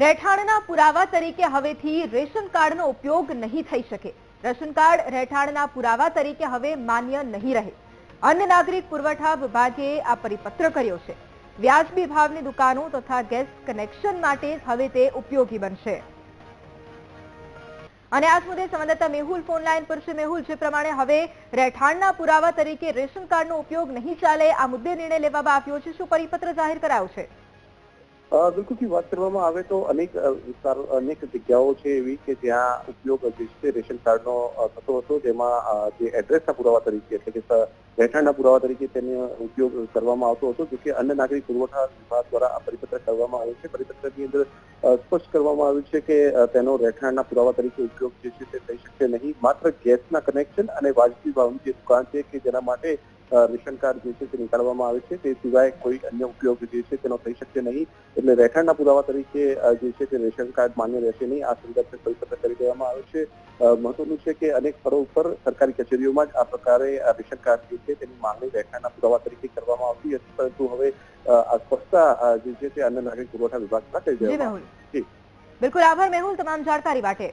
રહેઠાણના પુરાવા તરીકે હવેથી રેશન કાર્ડનો ઉપયોગ નહીં થઈ શકે. રેશન કાર્ડ રહેઠાણના પુરાવા તરીકે હવે માન્ય નહીં રહે. અન્ય નાગરિક પુરવઠા વિભાગે આ પરિપત્ર કર્યો છે. વ્યાજબી ભાવની દુકાનો તથા ગેસ કનેક્શન માટે હવે તે ઉપયોગી બનશે. અને આ મુદ્દે સંવાદદાતા મેહુલ ફોન લાઈન પર છે. મેહુલ, જે પ્રમાણે હવે રહેઠાણના પુરાવા તરીકે રેશન કાર્ડનો ઉપયોગ નહીં ચાલે, આ મુદ્દે નિર્ણય લેવામાં આવ્યો છે. શું પરિપત્ર જાહેર કરાયો છે? બિલકુલથી વાત કરવામાં આવે તો અનેક વિસ્તારો, અનેક જગ્યાઓ છે એવી કે જ્યાં ઉપયોગ જે રેશન કાર્ડનો થતો હતો. જેમાં જે એડ્રેસના પુરાવા તરીકે એટલે કે રહેઠાણના પુરાવા તરીકે તેનો ઉપયોગ કરવામાં આવતો હતો, જો કે અન્ય નાગરિક પુરવઠા વિભાગ દ્વારા આ પરિપત્ર કરવામાં આવ્યો છે. પરિપત્રની અંદર સ્પષ્ટ કરવામાં આવ્યું છે કે તેનો રહેઠાણના પુરાવા તરીકે ઉપયોગ જે છે તે થઈ શકશે નહીં. માત્ર ગેસના કનેક્શન અને વાજબી ભાવની જે દુકાન છે કે જેના માટે રેશન કાર્ડ જે છે તે નીકાળવામાં આવે છે. તે સિવાય કોઈ અન્ય ઉપયોગ જે છે તેનો થઈ શકશે નહીં. એટલે રહેઠાણના પુરાવા તરીકે જે છે તે રેશન કાર્ડ માન્ય રહેશે નહીં. આ સંદર્ભે પરિપત્ર કરી દેવામાં આવે છે. મહત્વનું છે કે અનેક સ્થળો ઉપર સરકારી કચેરીઓમાં જ આ પ્રકારે રેશન કાર્ડ જે છે તેની માંગણી રહેઠાણના પુરાવા તરીકે કરવામાં આવતી હતી. પરંતુ હવે આ સ્પષ્ટતા જે છે તે અન્ય નાગરિક પુરવઠા વિભાગ દ્વારા કરી જી દેવામાં મેહુલ. જી. બિલકુલ આભાર મેહુલ તમામ જાણકારી માટે.